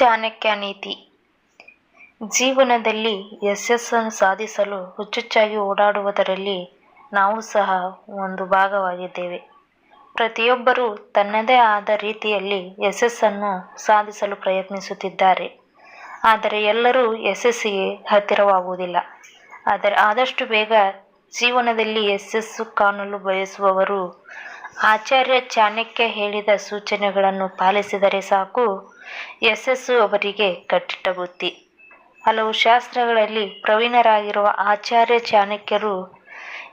ಚಾಣಕ್ಯ ನೀತಿ ಜೀವನದಲ್ಲಿ ಯಶಸ್ಸನ್ನು ಸಾಧಿಸಲು ಹುಚ್ಚುಚ್ಚಾಗಿ ಓಡಾಡುವುದರಲ್ಲಿ ನಾವು ಸಹ ಒಂದು ಭಾಗವಾಗಿದ್ದೇವೆ. ಪ್ರತಿಯೊಬ್ಬರೂ ತನ್ನದೇ ಆದ ರೀತಿಯಲ್ಲಿ ಯಶಸ್ಸನ್ನು ಸಾಧಿಸಲು ಪ್ರಯತ್ನಿಸುತ್ತಿದ್ದಾರೆ. ಆದರೆ ಎಲ್ಲರೂ ಯಶಸ್ಸಿಗೆ ಹತ್ತಿರವಾಗುವುದಿಲ್ಲ. ಆದರೆ ಆದಷ್ಟು ಬೇಗ ಜೀವನದಲ್ಲಿ ಯಶಸ್ಸು ಕಾಣಲು ಬಯಸುವವರು ಆಚಾರ್ಯ ಚಾಣಕ್ಯ ಹೇಳಿದ ಸೂಚನೆಗಳನ್ನು ಪಾಲಿಸಿದರೆ ಸಾಕು, ಯಶಸ್ಸು ಅವರಿಗೆ ಕಟ್ಟಿಟ್ಟ ಬುತ್ತಿ. ಹಲವು ಶಾಸ್ತ್ರಗಳಲ್ಲಿ ಪ್ರವೀಣರಾಗಿರುವ ಆಚಾರ್ಯ ಚಾಣಕ್ಯರು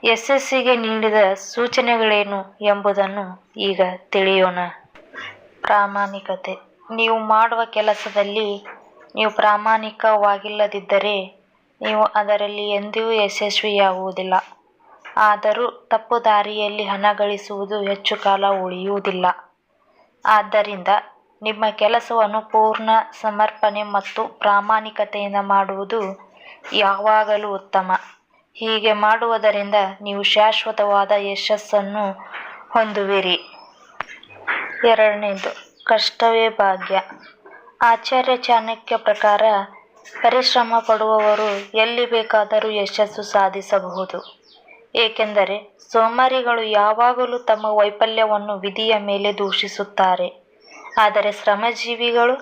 ಯಶಸ್ಸಿಗೆ ನೀಡಿದ ಸೂಚನೆಗಳೇನು ಎಂಬುದನ್ನು ಈಗ ತಿಳಿಯೋಣ. ಪ್ರಾಮಾಣಿಕತೆ ನೀವು ಮಾಡುವ ಕೆಲಸದಲ್ಲಿ ನೀವು ಪ್ರಾಮಾಣಿಕವಾಗಿಲ್ಲದಿದ್ದರೆ ನೀವು ಅದರಲ್ಲಿ ಎಂದಿಗೂ ಯಶಸ್ವಿಯಾಗುವುದಿಲ್ಲ. ಆದರೂ ತಪ್ಪು ದಾರಿಯಲ್ಲಿ ಹಣ ಗಳಿಸುವುದು ಹೆಚ್ಚು ಕಾಲ ಉಳಿಯುವುದಿಲ್ಲ. ಆದ್ದರಿಂದ ನಿಮ್ಮ ಕೆಲಸವನ್ನು ಪೂರ್ಣ ಸಮರ್ಪಣೆ ಮತ್ತು ಪ್ರಾಮಾಣಿಕತೆಯಿಂದ ಮಾಡುವುದು ಯಾವಾಗಲೂ ಉತ್ತಮ. ಹೀಗೆ ಮಾಡುವುದರಿಂದ ನೀವು ಶಾಶ್ವತವಾದ ಯಶಸ್ಸನ್ನು ಹೊಂದುವಿರಿ. ಎರಡನೇದು, ಕಷ್ಟವೇ ಭಾಗ್ಯ. ಆಚಾರ್ಯ ಚಾಣಕ್ಯ ಪ್ರಕಾರ ಪರಿಶ್ರಮ ಪಡುವವರು ಎಲ್ಲಿ ಬೇಕಾದರೂ ಯಶಸ್ಸು ಸಾಧಿಸಬಹುದು. ಏಕೆಂದರೆ ಸೋಮಾರಿಗಳು ಯಾವಾಗಲೂ ತಮ್ಮ ವೈಫಲ್ಯವನ್ನು ವಿಧಿಯ ಮೇಲೆ ದೂಷಿಸುತ್ತಾರೆ. ಆದರೆ ಶ್ರಮಜೀವಿಗಳು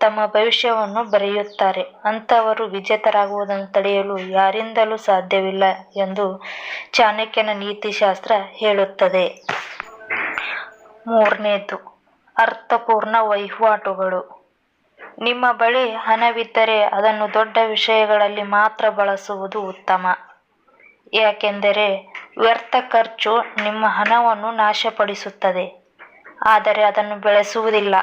ತಮ್ಮ ಭವಿಷ್ಯವನ್ನು ಬರೆಯುತ್ತಾರೆ. ಅಂಥವರು ವಿಜೇತರಾಗುವುದನ್ನು ತಡೆಯಲು ಯಾರಿಂದಲೂ ಸಾಧ್ಯವಿಲ್ಲ ಎಂದು ಚಾಣಕ್ಯನ ನೀತಿಶಾಸ್ತ್ರ ಹೇಳುತ್ತದೆ. ಮೂರನೇದು, ಅರ್ಥಪೂರ್ಣ ವಹಿವಾಟುಗಳು. ನಿಮ್ಮ ಬಳಿ ಹಣವಿದ್ದರೆ ಅದನ್ನು ದೊಡ್ಡ ವಿಷಯಗಳಲ್ಲಿ ಮಾತ್ರ ಬಳಸುವುದು ಉತ್ತಮ. ಯಾಕೆಂದರೆ ವ್ಯರ್ಥ ಖರ್ಚು ನಿಮ್ಮ ಹಣವನ್ನು ನಾಶಪಡಿಸುತ್ತದೆ, ಆದರೆ ಅದನ್ನು ಬೆಳೆಸುವುದಿಲ್ಲ.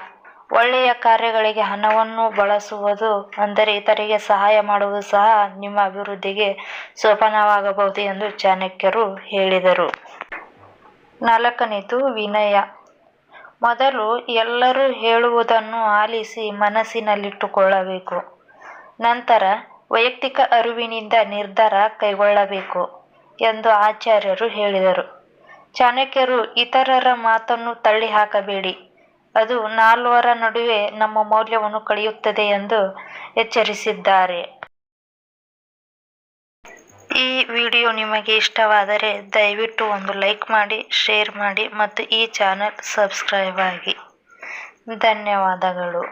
ಒಳ್ಳೆಯ ಕಾರ್ಯಗಳಿಗೆ ಹಣವನ್ನು ಬಳಸುವುದು ಅಂದರೆ ಇತರಿಗೆ ಸಹಾಯ ಮಾಡುವುದು ಸಹ ನಿಮ್ಮ ಅಭಿವೃದ್ಧಿಗೆ ಸೋಪಾನವಾಗಬಹುದು ಎಂದು ಚಾಣಕ್ಯರು ಹೇಳಿದರು. ನಾಲ್ಕನೇದು ವಿನಯ. ಮೊದಲು ಎಲ್ಲರೂ ಹೇಳುವುದನ್ನು ಆಲಿಸಿ ಮನಸ್ಸಿನಲ್ಲಿಟ್ಟುಕೊಳ್ಳಬೇಕು. ನಂತರ ವೈಯಕ್ತಿಕ ಅರಿವಿನಿಂದ ನಿರ್ಧಾರ ಕೈಗೊಳ್ಳಬೇಕು ಎಂದು ಆಚಾರ್ಯರು ಹೇಳಿದರು. ಚಾಣಕ್ಯರು ಇತರರ ಮಾತನ್ನು ತಳ್ಳಿಹಾಕಬೇಡಿ, ಅದು ನಾಲ್ವರ ನಡುವೆ ನಮ್ಮ ಮೌಲ್ಯವನ್ನು ಕಳೆಯುತ್ತದೆ ಎಂದು ಎಚ್ಚರಿಸಿದ್ದಾರೆ. ಈ ವಿಡಿಯೋ ನಿಮಗೆ ಇಷ್ಟವಾದರೆ ದಯವಿಟ್ಟು ಒಂದು ಲೈಕ್ ಮಾಡಿ, ಶೇರ್ ಮಾಡಿ ಮತ್ತು ಈ ಚಾನಲ್ ಸಬ್ಸ್ಕ್ರೈಬ್ ಆಗಿ. ಧನ್ಯವಾದಗಳು.